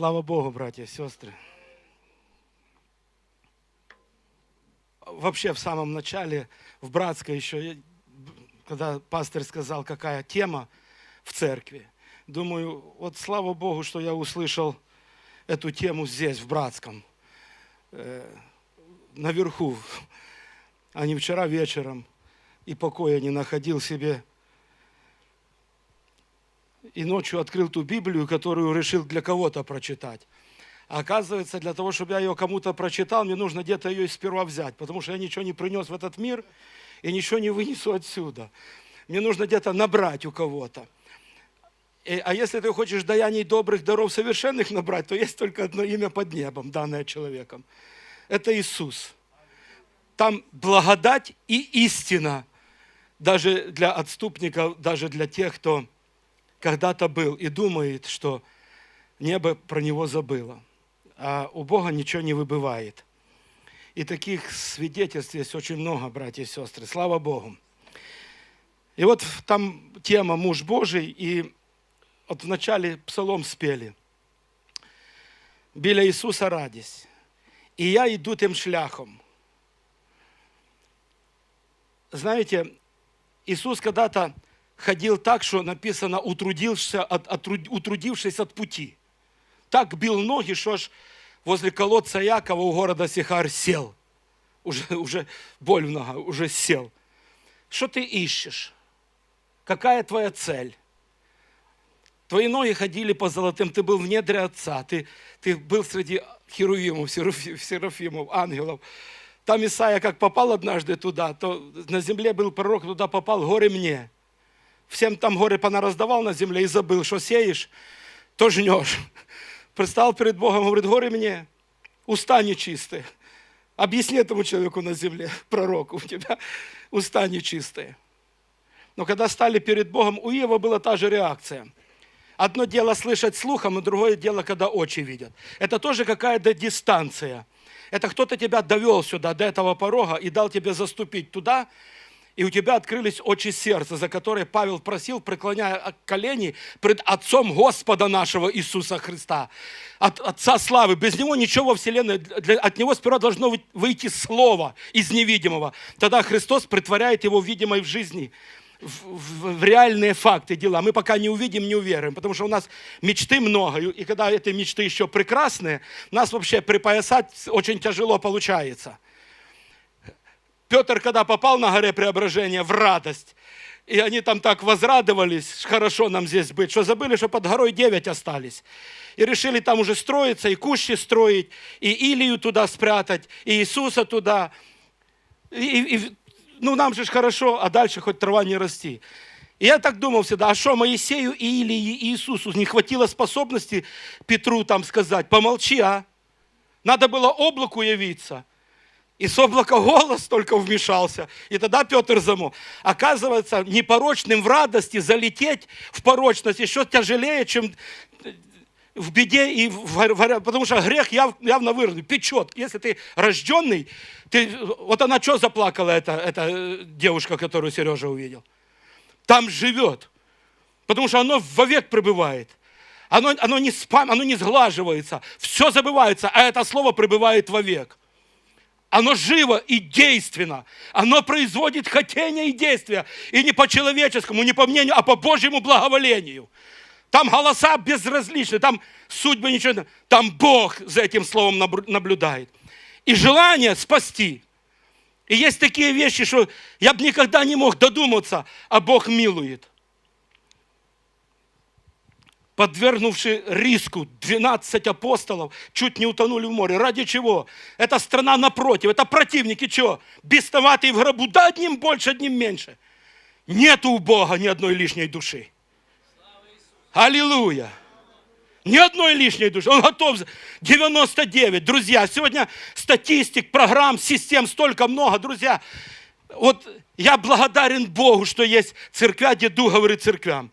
Слава Богу, братья и сестры. Вообще в самом начале, в Братской еще, когда пастор сказал, какая тема в церкви, думаю, вот слава Богу, что я услышал эту тему здесь, в Братском, э, наверху, а не вчера вечером, и покоя не находил себе и ночью открыл ту Библию, которую решил для кого-то прочитать. А оказывается, для того, чтобы я ее кому-то прочитал, мне нужно где-то ее сперва взять, потому что я ничего не принес в этот мир и ничего не вынесу отсюда. Мне нужно где-то набрать у кого-то. И- а если ты хочешь даяний добрых даров совершенных набрать, то есть только одно имя под небом, данное человеком. Это Иисус. Там благодать и истина. Даже для отступников, даже для тех, кто когда-то был и думает, что небо про него забыло. А у Бога ничего не выбывает. И таких свидетельств есть очень много, братья и сестры. Слава Богу. И вот там тема «Муж Божий», и вот вначале псалом спели. «Біля Ісуса радість, і я йду тим шляхом». Знаете, Иисус когда-то ходил так, что написано, утрудился от, отруд- утрудившись от пути. Так бил ноги, что аж возле колодца Якова у города Сихар сел. Уже, уже боль в ногах, уже сел. Что ты ищешь? Какая твоя цель? Твои ноги ходили по золотым, ты был в недре Отца, ты, ты был среди херувимов, серафи- серафимов, ангелов. Там Исаия как попал однажды туда, то на земле был пророк, туда попал, горе мне. Всем там горе понараздавал на земле и забыл, что сеешь, то жнешь. Предстал перед Богом, говорит, горе мне, уста нечистые. Объясни этому человеку на земле, пророку, у тебя уста нечистые. Но когда стали перед Богом, у Иова была та же реакция. Одно дело слышать слухом, и другое дело, когда очи видят. Это тоже какая-то дистанция. Это кто-то тебя довел сюда, до этого порога, и дал тебе заступить туда, и у тебя открылись очи сердца, за которые Павел просил, преклоняя колени пред Отцом Господа нашего Иисуса Христа, от Отца славы. Без Него ничего во Вселенной, для- от Него сперва должно вы- выйти Слово из невидимого. Тогда Христос притворяет Его видимой в жизни, в, в- в реальные факты, дела. Мы пока не увидим, не уверуем, потому что у нас мечты много, и когда эти мечты еще прекрасные, нас вообще припоясать очень тяжело получается. Петр, когда попал на горе преображения в радость, и они там так возрадовались, хорошо нам здесь быть, что забыли, что под горой девять остались. И решили там уже строиться, и кущи строить, и Илию туда спрятать, и Иисуса туда. И, и- ну, нам же хорошо, а дальше хоть трава не расти. И я так думал всегда, а что Моисею и Илии и Иисусу не хватило способности Петру там сказать, помолчи, а? Надо было облаку явиться. И с облака голос только вмешался. И тогда Петр замол. Оказывается, непорочным в радости залететь в порочность еще тяжелее, чем в беде и в горе, потому что грех яв- явно выражен, печет. Если ты рожденный, ты, вот она что заплакала, эта, эта э, девушка, которую Сережа увидел? Там живет. Потому что оно вовек пребывает. Оно, оно, не спам, оно не сглаживается. Все забывается, а это слово пребывает вовек. Оно живо и действенно. Оно производит хотение и действия. И не по человеческому, не по мнению, а по Божьему благоволению. Там голоса безразличны, там судьбы ничего не... Там Бог за этим словом наблюдает. И желание спасти. И есть такие вещи, что я бы никогда не мог додуматься, а Бог милует. Подвергнувши риску 12 апостолов, чуть не утонули в море. Ради чего? Это страна напротив, это противники чего? Бесноватые в гробу, да одним больше, одним меньше. Нету у Бога ни одной лишней души. Аллилуйя. Ни одной лишней души. Он готов. за- 99. Друзья, сегодня статистик, программ, систем столько много. Друзья, вот я благодарен Богу, что есть церквя, где Дух говорит церквям.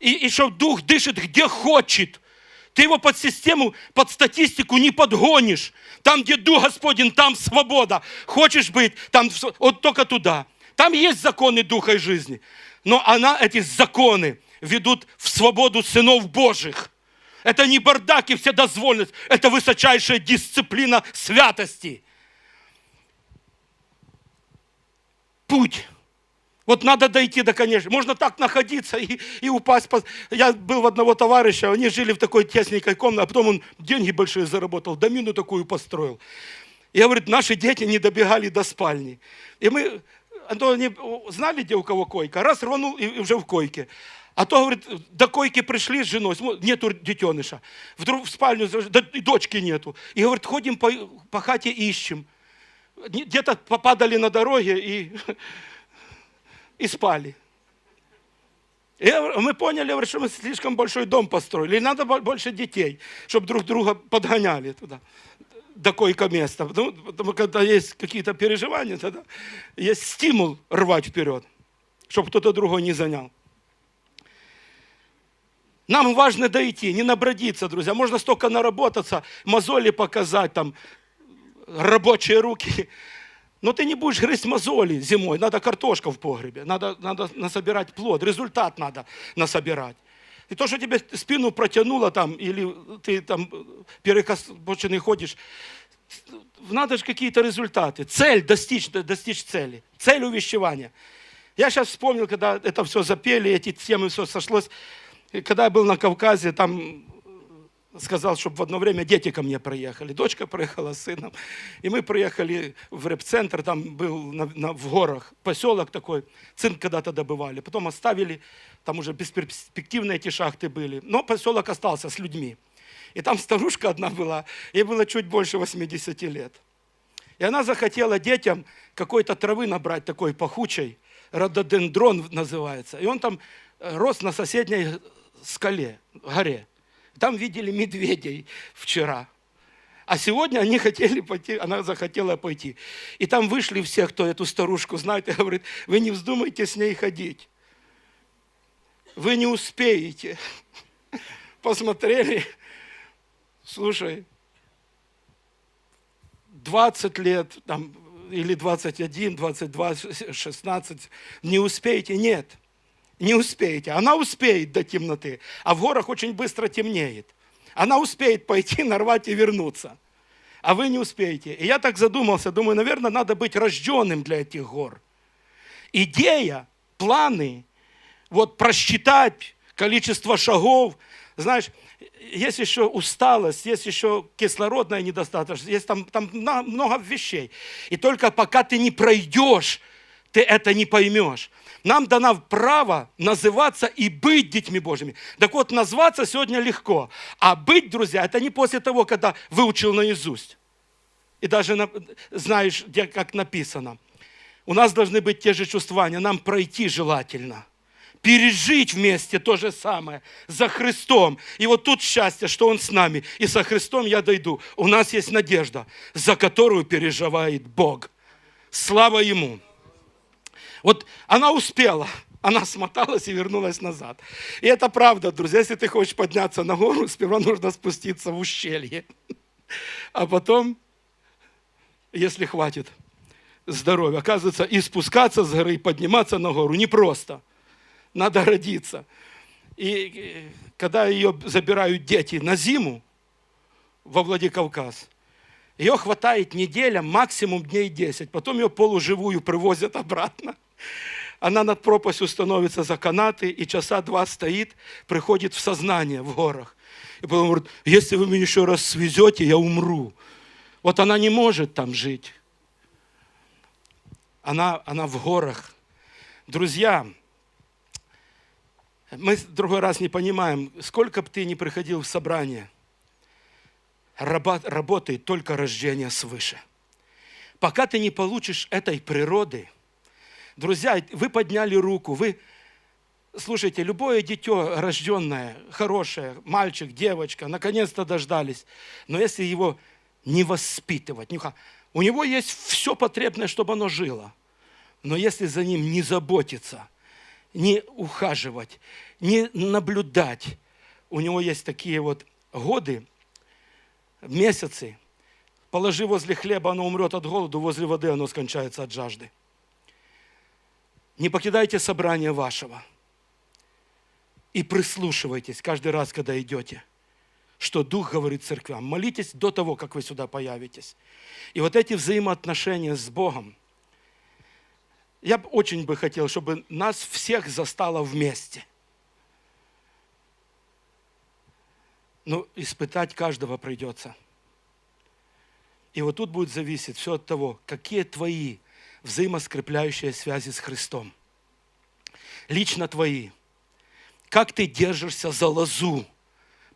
И, и что Дух дышит где хочет. Ты его под систему, под статистику не подгонишь. Там, где Дух Господень, там свобода. Хочешь быть, там вот только туда. Там есть законы Духа и жизни. Но она, эти законы ведут в свободу сынов Божьих. Это не бардак и вседозволенность, это высочайшая дисциплина святости. Путь. Вот надо дойти до конечного. Можно так находиться и, и упасть. Я был в одного товарища, они жили в такой тесненькой комнате, а потом он деньги большие заработал, домину такую построил. И говорит, наши дети не добегали до спальни. И мы, а то они знали, где у кого койка, раз рванул и уже в койке. А то, говорит, до койки пришли с женой, нету детеныша. Вдруг в спальню, да и дочки нету. И, говорит, ходим по, по хате ищем. Где-то попадали на дороге и, и спали. И мы поняли, говорю, что мы слишком большой дом построили. И надо бо- больше детей, чтобы друг друга подгоняли туда, до койко-места. Потому, потому когда есть какие-то переживания, тогда есть стимул рвать вперед, чтобы кто-то другой не занял. Нам важно дойти, не набродиться, друзья. Можно столько наработаться, мозоли показать, там, рабочие руки. Но ты не будешь грызть мозоли зимой. Надо картошка в погребе. Надо, надо насобирать плод. Результат надо насобирать. И то, что тебе спину протянуло там, или ты там перекосбоченный ходишь, надо же какие-то результаты. Цель достичь, достичь цели. Цель увещевания. Я сейчас вспомнил, когда это все запели, эти темы все сошлось. И когда я был на Кавказе, там сказал, чтобы в одно время дети ко мне приехали. Дочка приехала с сыном. И мы приехали в рэп-центр, там был на- на- в горах поселок такой. Цинк когда-то добывали. Потом оставили, там уже бесперспективные эти шахты были. Но поселок остался с людьми. И там старушка одна была, ей было чуть больше 80 лет. И она захотела детям какой-то травы набрать, такой пахучей, рододендрон называется. И он там э, рос на соседней скале, горе. Там видели медведей вчера. А сегодня они хотели пойти, она захотела пойти. И там вышли все, кто эту старушку знает, и говорит, вы не вздумайте с ней ходить. Вы не успеете. Посмотрели, слушай, 20 лет, там, или 21, 22, 16, не успеете? Нет, не успеете. Она успеет до темноты, а в горах очень быстро темнеет. Она успеет пойти, нарвать и вернуться. А вы не успеете. И я так задумался, думаю, наверное, надо быть рожденным для этих гор. Идея, планы, вот просчитать количество шагов, знаешь, есть еще усталость, есть еще кислородная недостаточность, есть там, там много вещей. И только пока ты не пройдешь, ты это не поймешь. Нам дано право называться и быть детьми Божьими. Так вот, назваться сегодня легко. А быть, друзья, это не после того, когда выучил наизусть. И даже на- знаешь, где как написано. У нас должны быть те же чувствования. Нам пройти желательно. Пережить вместе то же самое. За Христом. И вот тут счастье, что Он с нами. И со Христом я дойду. У нас есть надежда, за которую переживает Бог. Слава Ему. Вот она успела. Она смоталась и вернулась назад. И это правда, друзья. Если ты хочешь подняться на гору, сперва нужно спуститься в ущелье. А потом, если хватит здоровья, оказывается, и спускаться с горы, и подниматься на гору непросто. Надо родиться. И э, когда ее забирают дети на зиму во Владикавказ, ее хватает неделя, максимум дней 10. Потом ее полуживую привозят обратно. Она над пропастью становится за канаты и часа два стоит, приходит в сознание в горах. И потом говорит, если вы меня еще раз свезете, я умру. Вот она не может там жить. Она, она в горах. Друзья, мы в другой раз не понимаем, сколько бы ты ни приходил в собрание, работает только рождение свыше. Пока ты не получишь этой природы, друзья, вы подняли руку, вы, слушайте, любое дитё рожденное, хорошее, мальчик, девочка, наконец-то дождались, но если его не воспитывать, у него есть все потребное, чтобы оно жило, но если за ним не заботиться, не ухаживать, не наблюдать, у него есть такие вот годы, месяцы, положи возле хлеба, оно умрет от голоду, возле воды оно скончается от жажды. Не покидайте собрание вашего и прислушивайтесь каждый раз, когда идете. что Дух говорит церквям. Молитесь до того, как вы сюда появитесь. И вот эти взаимоотношения с Богом, я очень бы хотел, чтобы нас всех застало вместе. Но испытать каждого придется. И вот тут будет зависеть все от того, какие твои взаимоскрепляющие связи с Христом. Лично твои. Как ты держишься за лозу,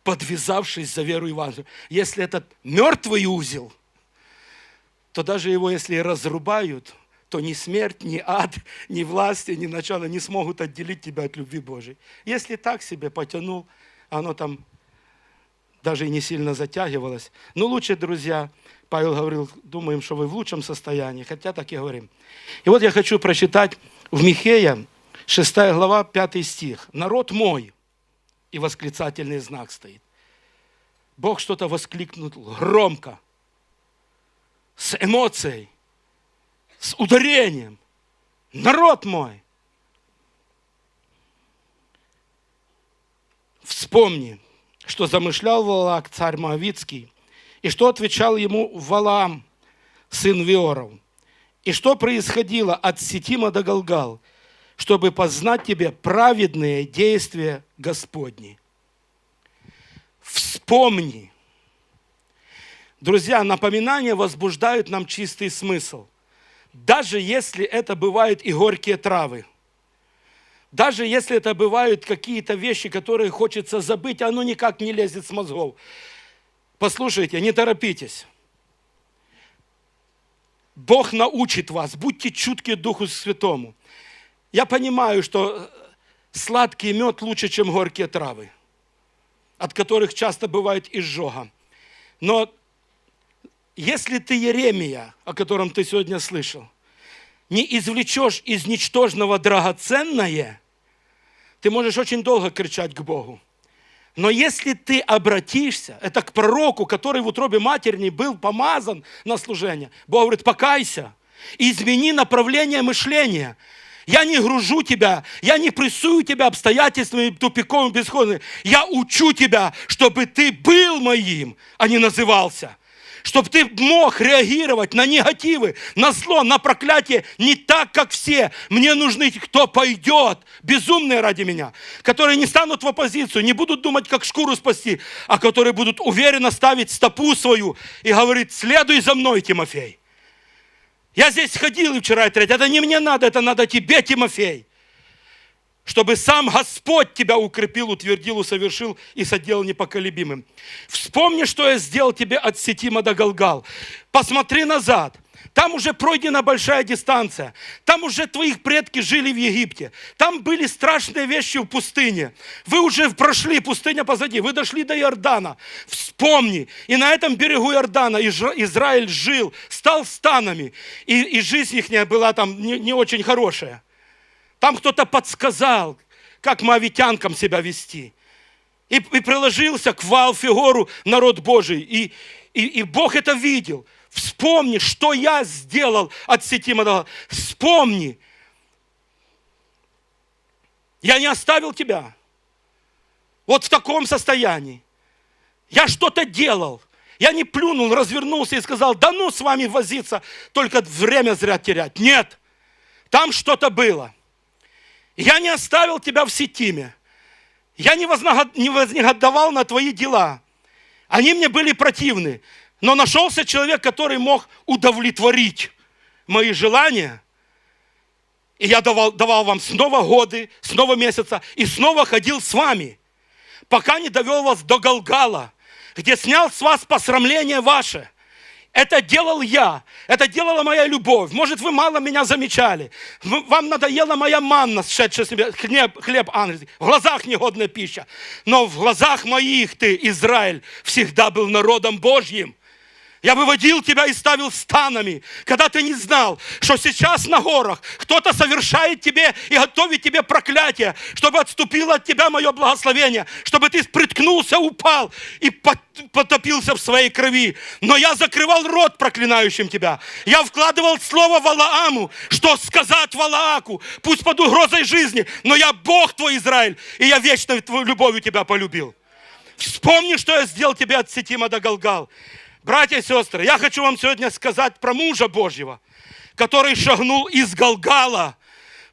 подвязавшись за веру Евангелия. Если этот мертвый узел, то даже его, если разрубают, то ни смерть, ни ад, ни власти, ни начало не смогут отделить тебя от любви Божией. Если так себе потянул, оно там даже и не сильно затягивалось. Но лучше, друзья, Павел говорил, думаем, что вы в лучшем состоянии, хотя так и говорим. И вот я хочу прочитать в Михея, 6 глава, 5 стих. «Народ мой» и восклицательный знак стоит. Бог что-то воскликнул громко, с эмоцией, с ударением. Народ мой, вспомни, что замышлял Валак, царь Моавицкий, и что отвечал ему Валаам, сын Виоров, и что происходило от Сетима до Галгал, чтобы познать тебе праведные действия Господни. Вспомни. Друзья, напоминания возбуждают нам чистый смысл. Даже если это бывают и горькие травы. Даже если это бывают какие-то вещи, которые хочется забыть, оно никак не лезет с мозгов. Послушайте, не торопитесь. Бог научит вас, будьте чутки Духу Святому. Я понимаю, что сладкий мед лучше, чем горькие травы, от которых часто бывает изжога. Но если ты Еремия, о котором ты сегодня слышал, не извлечешь из ничтожного драгоценное, ты можешь очень долго кричать к Богу. Но если ты обратишься, это к пророку, который в утробе матерни был помазан на служение, Бог говорит, покайся, измени направление мышления. Я не гружу тебя, я не прессую тебя обстоятельствами тупиковыми, бесходными. Я учу тебя, чтобы ты был моим, а не назывался чтобы ты мог реагировать на негативы, на зло, на проклятие не так, как все. Мне нужны, кто пойдет, безумные ради меня, которые не станут в оппозицию, не будут думать, как шкуру спасти, а которые будут уверенно ставить стопу свою и говорить, следуй за мной, Тимофей. Я здесь ходил вчера и третий. Это не мне надо, это надо тебе, Тимофей чтобы сам Господь тебя укрепил, утвердил, усовершил и соделал непоколебимым. Вспомни, что я сделал тебе от Сетима до Галгал. Посмотри назад. Там уже пройдена большая дистанция. Там уже твоих предки жили в Египте. Там были страшные вещи в пустыне. Вы уже прошли, пустыня позади. Вы дошли до Иордана. Вспомни. И на этом берегу Иордана Израиль жил, стал станами. И, и жизнь их была там не, не очень хорошая. Там кто-то подсказал, как моавитянкам себя вести. И, и приложился к Валфигору народ Божий. И, и, и Бог это видел. Вспомни, что я сделал от Сетима. Вспомни. Я не оставил тебя. Вот в таком состоянии. Я что-то делал. Я не плюнул, развернулся и сказал, да ну с вами возиться, только время зря терять. Нет, там что-то было. Я не оставил тебя в Сетиме. Я не вознегодовал на твои дела. Они мне были противны. Но нашелся человек, который мог удовлетворить мои желания. И я давал, давал вам снова годы, снова месяца, и снова ходил с вами, пока не довел вас до Галгала, где снял с вас посрамление ваше – это делал я. Это делала моя любовь. Может, вы мало меня замечали. Вам надоела моя манна, сшедшая с небес, хлеб, хлеб ангельский. В глазах негодная пища. Но в глазах моих ты, Израиль, всегда был народом Божьим. Я выводил тебя и ставил станами, когда ты не знал, что сейчас на горах кто-то совершает тебе и готовит тебе проклятие, чтобы отступило от тебя мое благословение, чтобы ты приткнулся, упал и потопился в своей крови. Но я закрывал рот проклинающим тебя. Я вкладывал слово Валааму, что сказать Валааку, пусть под угрозой жизни, но я Бог твой, Израиль, и я вечно твою любовью тебя полюбил. Вспомни, что я сделал тебе от Сетима до Галгал. Братья и сестры, я хочу вам сегодня сказать про мужа Божьего, который шагнул из Галгала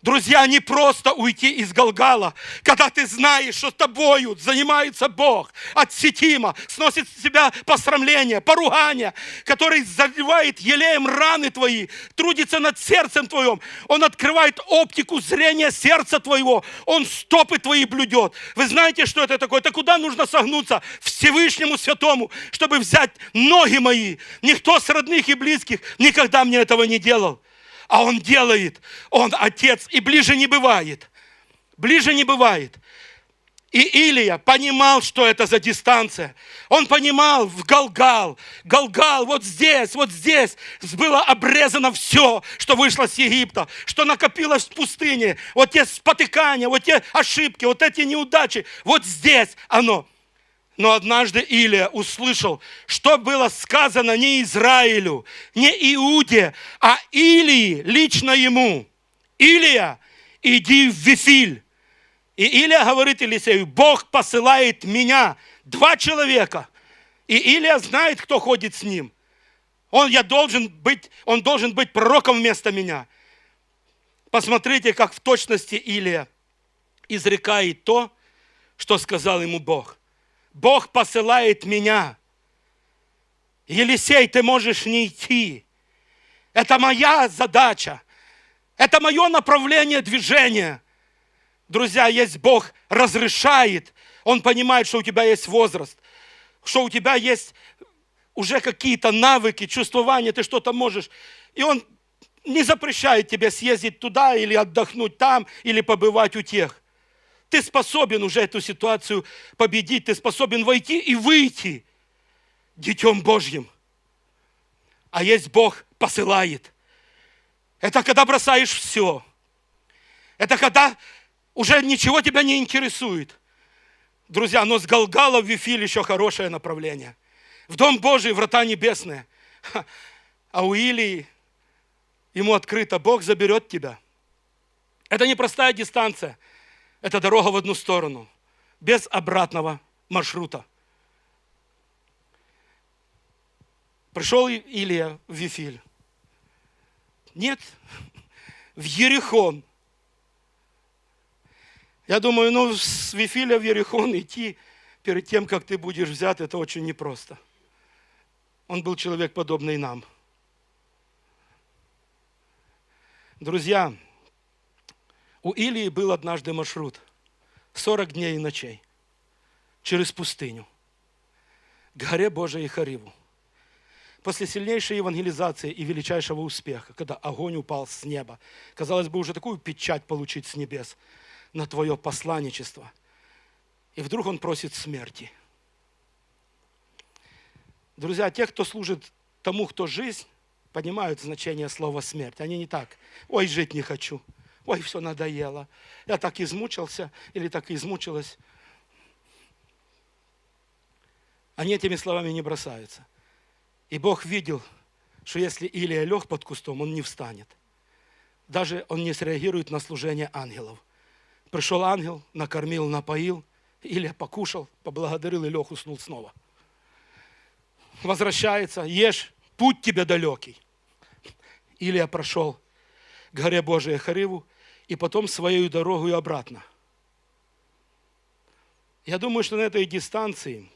Друзья, не просто уйти из Галгала, когда ты знаешь, что тобою занимается Бог от Сетима, сносит с себя посрамление, поругание, который заливает елеем раны твои, трудится над сердцем твоим. Он открывает оптику зрения сердца твоего. Он стопы твои блюдет. Вы знаете, что это такое? Это куда нужно согнуться? Всевышнему Святому, чтобы взять ноги мои. Никто с родных и близких никогда мне этого не делал а Он делает. Он Отец, и ближе не бывает. Ближе не бывает. И Илия понимал, что это за дистанция. Он понимал в Галгал, Галгал, вот здесь, вот здесь было обрезано все, что вышло с Египта, что накопилось в пустыне. Вот те спотыкания, вот те ошибки, вот эти неудачи. Вот здесь оно. Но однажды Илия услышал, что было сказано не Израилю, не Иуде, а Илии лично ему. Илия, иди в Вифиль. И Илия говорит Елисею, Бог посылает меня, два человека. И Илия знает, кто ходит с ним. Он, я должен быть, он должен быть пророком вместо меня. Посмотрите, как в точности Илия изрекает то, что сказал ему Бог. Бог посылает меня. Елисей, ты можешь не идти. Это моя задача. Это мое направление движения. Друзья, есть Бог разрешает. Он понимает, что у тебя есть возраст, что у тебя есть уже какие-то навыки, чувствования, ты что-то можешь. И Он не запрещает тебе съездить туда или отдохнуть там, или побывать у тех. Ты способен уже эту ситуацию победить, ты способен войти и выйти Детем Божьим. А есть Бог посылает. Это когда бросаешь все. Это когда уже ничего тебя не интересует. Друзья, но с Галгала в Вифиль еще хорошее направление. В Дом Божий, врата небесные. А у Илии ему открыто, Бог заберет тебя. Это непростая дистанция – это дорога в одну сторону, без обратного маршрута. Пришел Илия в Вифиль. Нет, в Ерехон. Я думаю, ну, с Вифиля в Ерехон идти перед тем, как ты будешь взят, это очень непросто. Он был человек, подобный нам. Друзья, у Илии был однажды маршрут. 40 дней и ночей. Через пустыню. К горе Божией Хариву. После сильнейшей евангелизации и величайшего успеха, когда огонь упал с неба, казалось бы, уже такую печать получить с небес на твое посланничество. И вдруг он просит смерти. Друзья, те, кто служит тому, кто жизнь, понимают значение слова смерть. Они не так. Ой, жить не хочу. Ой, все надоело. Я так измучился или так измучилась. Они этими словами не бросаются. И Бог видел, что если Илия лег под кустом, он не встанет. Даже он не среагирует на служение ангелов. Пришел ангел, накормил, напоил. Илия покушал, поблагодарил и лег, уснул снова. Возвращается, ешь, путь тебе далекий. Илия прошел к горе Божией Хариву, и потом своей дорогой обратно. Я думаю, что на этой дистанции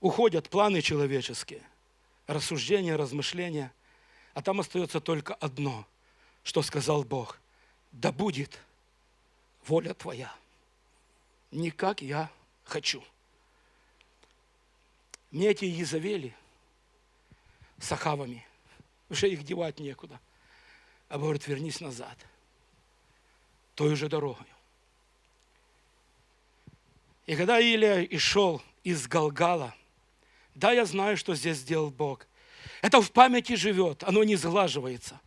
уходят планы человеческие, рассуждения, размышления, а там остается только одно, что сказал Бог. Да будет воля Твоя, не как я хочу. Мне эти Езавели с Ахавами, уже их девать некуда – а говорит, вернись назад, той же дорогой. И когда Илия и шел из Галгала, да, я знаю, что здесь сделал Бог. Это в памяти живет, оно не сглаживается.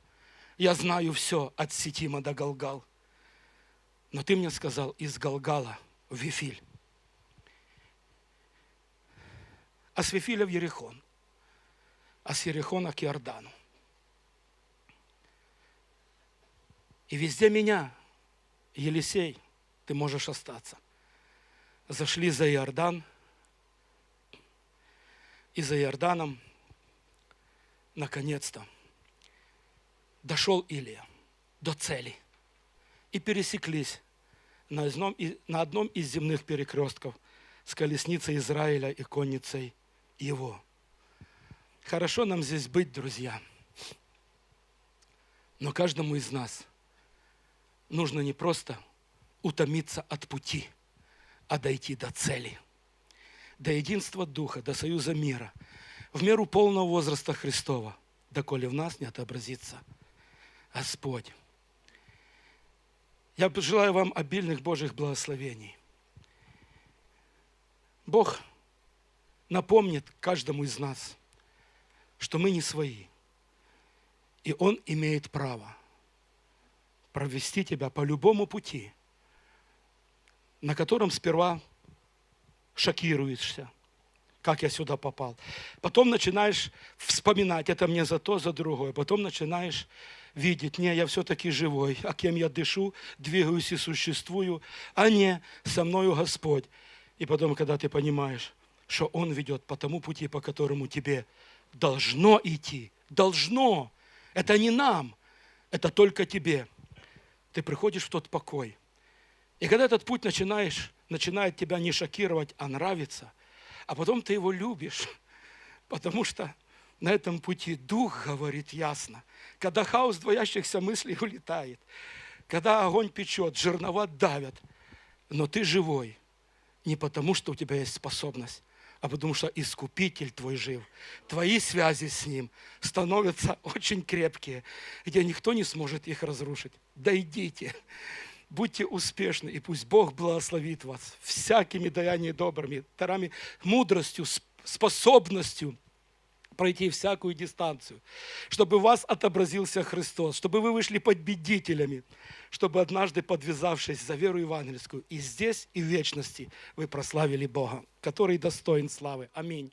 Я знаю все от Сетима до Галгал. Но ты мне сказал из Галгала в Вифиль. А с Вифиля в Ерехон. А с Ерехона к Иордану. И везде меня, Елисей, ты можешь остаться. зашли за Иордан, и за Иорданом, наконец-то, дошел Илия до цели. И пересеклись на одном, на одном из земных перекрестков с колесницей Израиля и конницей его. Хорошо нам здесь быть, друзья. Но каждому из нас нужно не просто утомиться от пути, а дойти до цели, до единства Духа, до союза мира, в меру полного возраста Христова, доколе в нас не отобразится Господь. Я желаю вам обильных Божьих благословений. Бог напомнит каждому из нас, что мы не свои. И Он имеет право провести тебя по любому пути, на котором сперва шокируешься, как я сюда попал. Потом начинаешь вспоминать, это мне за то, за другое. Потом начинаешь видеть, не, я все-таки живой, а кем я дышу, двигаюсь и существую, а не со мною Господь. И потом, когда ты понимаешь, что Он ведет по тому пути, по которому тебе должно идти, должно, это не нам, это только тебе. Ты приходишь в тот покой. И когда этот путь начинаешь, начинает тебя не шокировать, а нравиться, а потом ты его любишь, потому что на этом пути Дух говорит ясно. Когда хаос двоящихся мыслей улетает, когда огонь печет, жернова давят, но ты живой не потому, что у тебя есть способность, а потому что Искупитель твой жив. Твои связи с Ним становятся очень крепкие, где никто не сможет их разрушить. Дойдите, будьте успешны, и пусть Бог благословит вас всякими даяниями добрыми, дарами, мудростью, сп- способностью пройти всякую дистанцию, чтобы в вас отобразился Христос, чтобы вы вышли победителями, чтобы однажды, подвязавшись за веру евангельскую, и здесь, и в вечности вы прославили Бога, который достоин славы. Аминь.